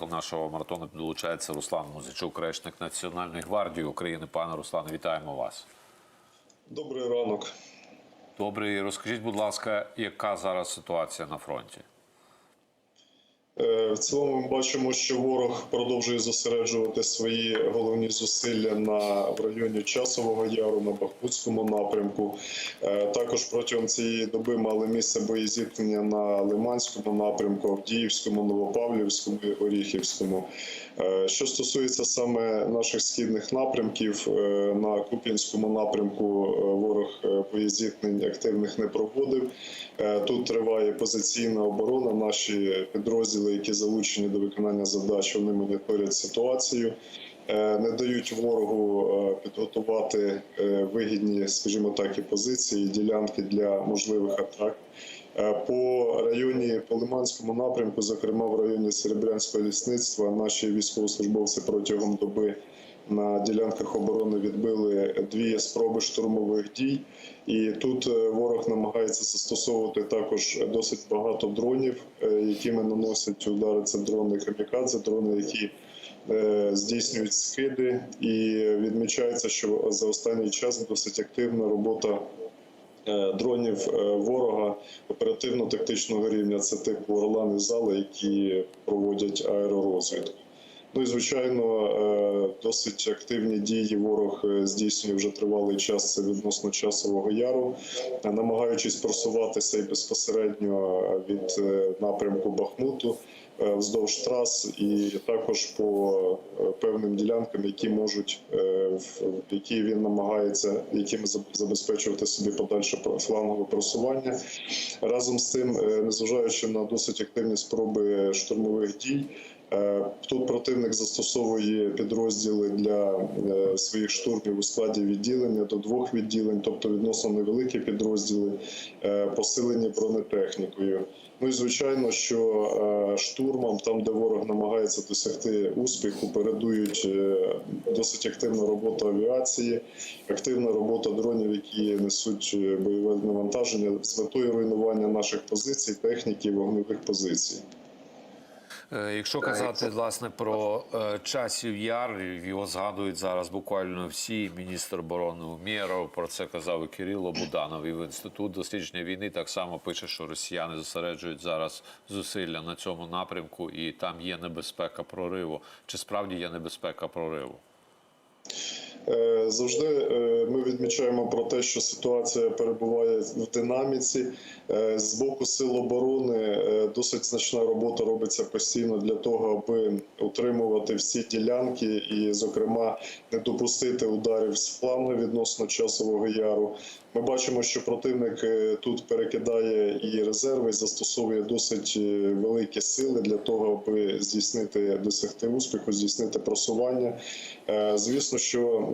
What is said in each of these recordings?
До нашого маратону долучається Руслан Музичук, речник Національної гвардії України. Пане Руслане, вітаємо вас. Добрий ранок. Добрий. розкажіть, будь ласка, яка зараз ситуація на фронті? Е, В цілому ми бачимо, що ворог продовжує зосереджувати свої головні зусилля на в районі Часового Яру на Бахмутському напрямку. Е, Також протягом цієї доби мали місце бої зіткнення на Лиманському напрямку, Авдіївському, Новопавлівському і Оріхівському. Е, Що стосується саме наших східних напрямків, на Куп'янському напрямку ворог е, боєзіткнень активних не проводив. Тут триває позиційна оборона. Наші підрозділи, які залучені до виконання задач, вони моніторять ситуацію. е, Не дають ворогу е, підготувати е, вигідні, скажімо так, і позиції, ділянки для можливих атак. По районі по Лиманському напрямку, зокрема в районі Серебрянського лісництва, наші військовослужбовці протягом доби на ділянках оборони відбили дві спроби штурмових дій. І тут е, ворог намагається застосовувати також досить багато дронів, е, якими наносять удари. Це дрони камікадзе, дрони, які е, здійснюють скиди. І відмічається, що за останній час досить активна робота дронів ворога оперативно-тактичного рівня. Це типу Орлани зали, які проводять аеророзвідку. Ну і звичайно, е, досить активні дії ворог е, здійснює вже тривалий час це відносно часового яру, е, намагаючись просуватися і безпосередньо від напрямку Бахмуту вздовж трас, і також по певним ділянкам, які можуть які він намагається якими забезпечувати собі подальше флангове просування. Разом з тим, незважаючи на досить активні спроби штурмових дій. Е, Тут противник застосовує підрозділи для е, своїх штурмів у складі відділення до двох відділень, тобто відносно невеликі підрозділи, е, посилені бронетехнікою. Ну і звичайно, що штурмом, там де ворог намагається досягти успіху, передують досить активна робота авіації, активна робота дронів, які несуть бойове навантаження з метою руйнування наших позицій, техніки, вогневих позицій. Е, Якщо казати власне про е, часів яр, його згадують зараз буквально всі. Міністр оборони Умєров про це казав і Кирило Буданов. І в інститут дослідження війни так само пише, що росіяни зосереджують зараз зусилля на цьому напрямку, і там є небезпека прориву. Чи справді є небезпека прориву? Е, Завжди е, ми відмічаємо про те, що ситуація перебуває в динаміці. Е, З боку сил оборони досить значна робота робиться постійно для того, аби утримувати всі ділянки і, зокрема, не допустити ударів з флангу відносно часового яру. Ми бачимо, що противник е, тут перекидає і резерви, застосовує досить е, великі сили для того, аби здійснити досягти успіху, здійснити просування. Е, Звісно, що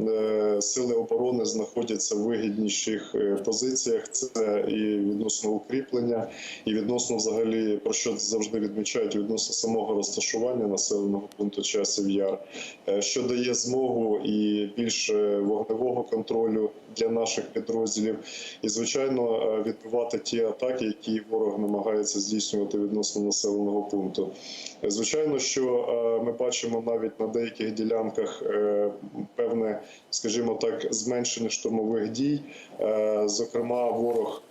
сили оборони знаходяться в вигідніших позиціях. Це і відносно укріплення, і відносно взагалі про що завжди відмічають відносно самого розташування населеного пункту часів яр, що дає змогу і більше вогневого контролю для наших підрозділів, і звичайно е, відбивати ті атаки, які ворог намагається здійснювати відносно населеного пункту. Звичайно, що е, ми бачимо навіть на деяких ділянках е, певне, скажімо так, зменшення штурмових дій. Зокрема, ворог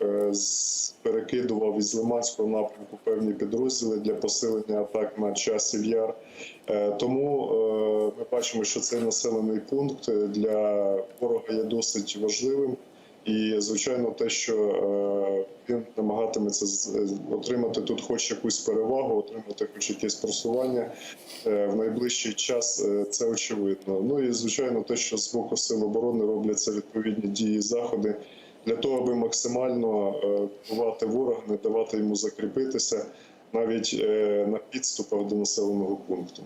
перекидував із Лиманського напрямку певні підрозділи для посилення атак на часів яр. Тому ми бачимо, що цей населений пункт для ворога є досить важливим. І звичайно, те, що е, він намагатиметься е, отримати тут хоч якусь перевагу, отримати хоч якесь просування е, в найближчий час, це очевидно. Ну і звичайно, те, що з боку сил оборони робляться відповідні дії, заходи для того, аби максимально вбивати ворога, не давати йому закріпитися навіть е, на підступах до населеного пункту.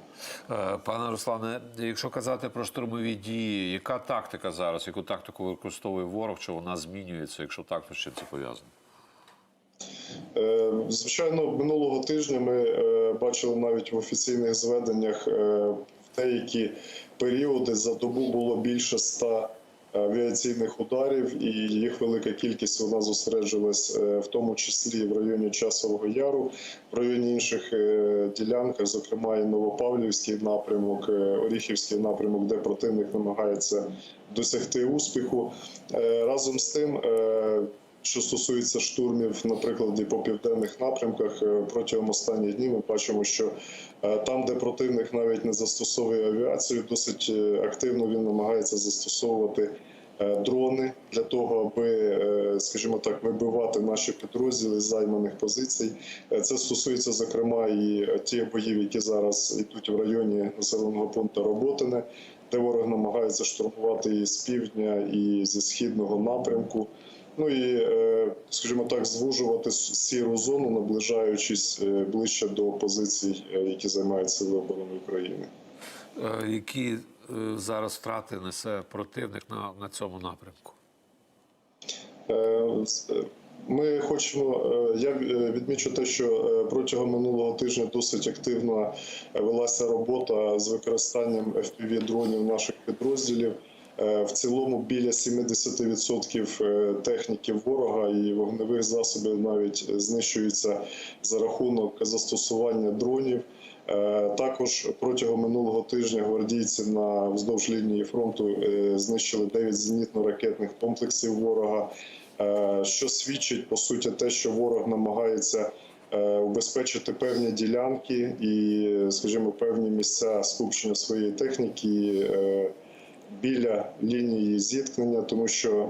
Е, Пане Руслане, якщо казати про штурмові дії, яка тактика зараз? Яку тактику використовує ворог? Чи вона змінюється? Якщо так, то з чим це пов'язано? Е, Звичайно, минулого тижня ми бачили навіть в офіційних зведеннях в деякі періоди за добу було більше ста авіаційних ударів, і їх велика кількість вона зосереджувалась е, в тому числі в районі Часового Яру, в районі інших е, ділянках, зокрема і Новопавлівський напрямок, е, Оріхівський напрямок, де противник намагається досягти успіху. Разом з тим. Що стосується штурмів, наприклад, і по південних напрямках, е, протягом останніх днів ми бачимо, що е, там, де противник навіть не застосовує авіацію, досить е, активно він намагається застосовувати дрони для того, аби, скажімо так, вибивати наші підрозділи з займаних позицій. Це стосується зокрема і тих боїв, які зараз йдуть в районі населеного пункту Роботине, де ворог намагається штурмувати і з півдня, і зі східного напрямку. Ну і, е, скажімо так, звужувати сіру зону, наближаючись е, ближче до позицій, е, які займають сили оборони України. Які зараз втрати несе противник на, на цьому напрямку? Ми хочемо. Я відмічу те, що протягом минулого тижня досить активно велася робота з використанням fpv дронів наших підрозділів. Е, В цілому біля 70% е, техніки ворога і вогневих засобів навіть знищується за рахунок застосування дронів. Е, Також протягом минулого тижня гвардійці на вздовж лінії фронту знищили 9 зенітно-ракетних комплексів ворога, що свідчить по суті те, що ворог намагається убезпечити певні ділянки і, скажімо, певні місця скупчення своєї техніки. Біля лінії зіткнення, тому що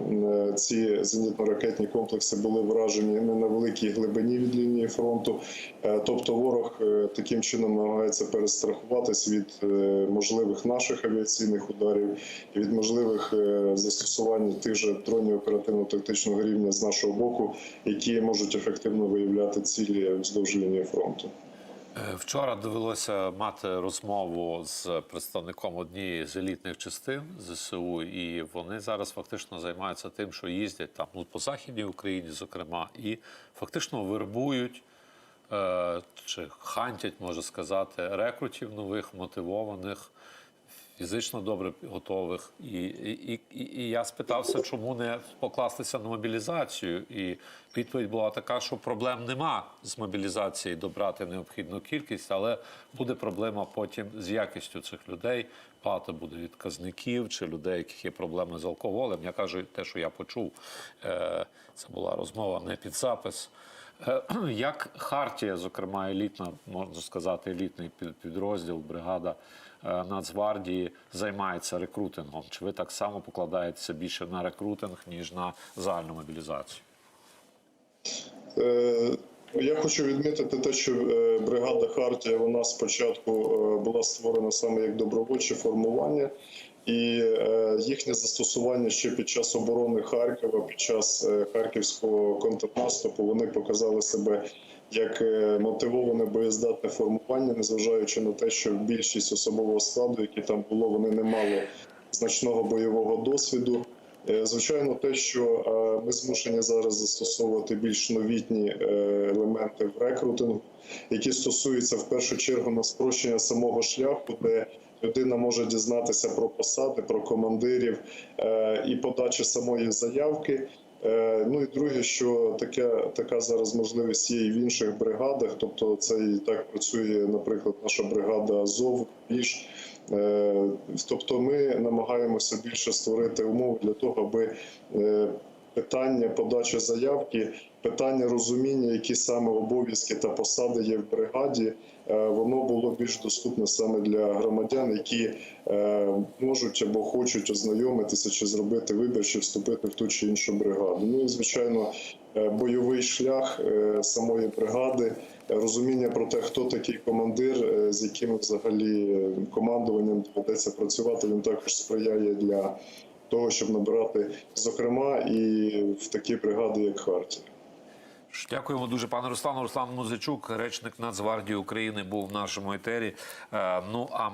ці зенітно-ракетні комплекси були вражені не на великій глибині від лінії фронту. Е, Тобто ворог е, таким чином намагається перестрахуватись від е, можливих наших авіаційних ударів від можливих застосувань тих же дронів оперативно-тактичного рівня з нашого боку, які можуть ефективно виявляти цілі вздовж лінії фронту. Е, Вчора довелося мати розмову з представником однієї з елітних частин ЗСУ, і вони зараз фактично займаються тим, що їздять там ну, по західній Україні, зокрема, і фактично вербують е, чи хантять, можна сказати, рекрутів нових, мотивованих. Фізично добре готових, і, і, і, і я спитався, чому не покластися на мобілізацію. І відповідь була така, що проблем нема з мобілізацією добрати необхідну кількість, але буде проблема потім з якістю цих людей. Багато буде відказників чи людей, яких є проблеми з алкоголем. Я кажу те, що я почув. Е, Це була розмова не під запис. Е, Як Хартія, зокрема, елітна, можна сказати, елітний підрозділ, бригада е, Нацгвардії займається рекрутингом? Чи ви так само покладаєтеся більше на рекрутинг, ніж на загальну мобілізацію? Е, Я хочу відмітити те, що бригада Хартія вона спочатку була створена саме як добровольче формування, і е, їхнє застосування ще під час оборони Харкова, під час е, харківського контрнаступу, вони показали себе як е, мотивоване боєздатне формування, незважаючи на те, що більшість особового складу, які там було, вони не мали значного бойового досвіду. Звичайно, те, що ми змушені зараз застосовувати більш новітні елементи в рекрутингу, які стосуються в першу чергу на спрощення самого шляху, де людина може дізнатися про посади, про командирів е, і подачі самої заявки. Е, Ну і друге, що таке, така зараз можливість є і в інших бригадах. Тобто, це і так працює, наприклад, наша бригада Азов, більш. Е, Тобто, ми намагаємося більше створити умови для того, аби питання подачі заявки, питання розуміння, які саме обов'язки та посади є в бригаді, е, воно було більш доступне саме для громадян, які е, можуть або хочуть ознайомитися чи зробити вибір, чи вступити в ту чи іншу бригаду. Ну і звичайно, е, бойовий шлях самої бригади, розуміння про те, хто такий командир, з яким взагалі командуванням доведеться працювати, він також сприяє для того, щоб набирати, зокрема, і в такі бригади, як Хартія. Дякуємо дуже, пане Руслану. Руслан Музичук, речник Нацгвардії України, був в нашому етері. Е, Ну а